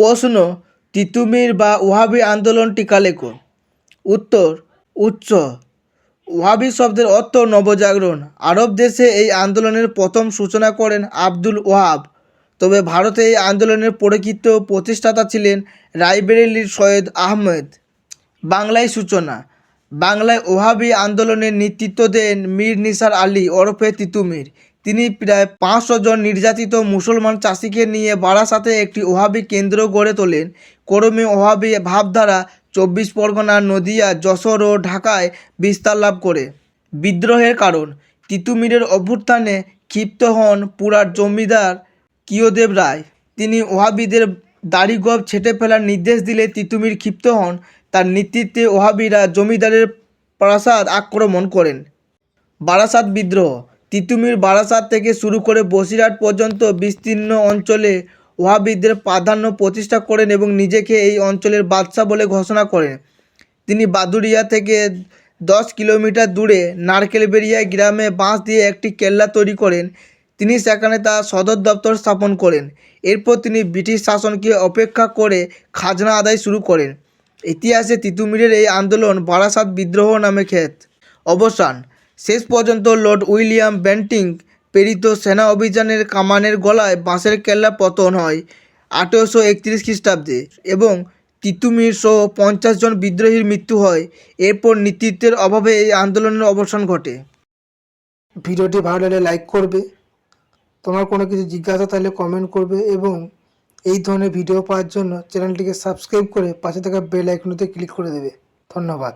প্রশ্ন, তিতুমির বা ওহাবি আন্দোলন লেখো উত্তর, উচ্চ। ওহাবি শব্দের অর্থ নবজাগরণ। আরব দেশে এই আন্দোলনের প্রথম সূচনা করেন আব্দুল ওহাব তবে ভারতে এই আন্দোলনের পরিচিত প্রতিষ্ঠাতা ছিলেন রায়বেরেলির সৈয়দ আহমেদ। বাংলায় সূচনা, বাংলায় ওহাবি আন্দোলনের নেতৃত্ব দেন মীর নিসার আলী ওরফে তিতুমির। তিনি প্রায় পাঁচশো জন নির্যাতিত মুসলমান চাষিকে নিয়ে বারাসাতে একটি ওহাবি কেন্দ্র গড়ে তোলেন। ক্রমে ওহাবি ভাবধারা চব্বিশ পরগনা, নদিয়া, যশোর ও ঢাকায় বিস্তার লাভ করে। বিদ্রোহের কারণ, তিতুমিরের অভ্যুত্থানে ক্ষিপ্ত হন পুরার জমিদার কিয়দেব রায়। তিনি ওহাবিদের দাড়িগোপ ছেটে ফেলার নির্দেশ দিলে তিতুমির ক্ষিপ্ত হন। তার নেতৃত্বে ওহাবিরা জমিদারের প্রাসাদ আক্রমণ করেন। বারাসাত বিদ্রোহ তিতুমির বারাসাত থেকে শুরু করে বসিরহাট পর্যন্ত বিস্তীর্ণ অঞ্চলে ওহাবিদের প্রাধান্য প্রতিষ্ঠা করেন এবং নিজেকে এই অঞ্চলের বাদশাহ বলে ঘোষণা করেন। তিনি বাদুরিয়া থেকে দশ কিলোমিটার দূরে নারকেলবেরিয়া গ্রামে বাঁশ দিয়ে একটি কেল্লা তৈরি করেন। তিনি সেখানে তার সদর দপ্তর স্থাপন করেন। এরপর তিনি ব্রিটিশ শাসনকে অপেক্ষা করে খাজনা আদায় শুরু করেন। ইতিহাসে তিতুমিরের এই আন্দোলন বারাসাত বিদ্রোহ নামে খ্যাত। অবসান শেষ পর্যন্ত লর্ড উইলিয়াম বেন্টিং প্রেরিত সেনা অভিযানের কামানের গলায় বাঁশের কেল্লা পতন হয় আঠেরোশো একত্রিশ খ্রিস্টাব্দে এবং তিতুমির সহ পঞ্চাশ জন বিদ্রোহীর মৃত্যু হয়। এরপর নেতৃত্বের অভাবে এই আন্দোলনের অবসান ঘটে। ভিডিওটি ভালো লাগলে লাইক করবে। তোমার কোনো কিছু জিজ্ঞাসা থাকলে কমেন্ট করবে এবং এই ধরনের ভিডিও পাওয়ার জন্য চ্যানেলটিকে সাবস্ক্রাইব করে পাশে থাকা বেল আইকনতে ক্লিক করে দেবে। ধন্যবাদ।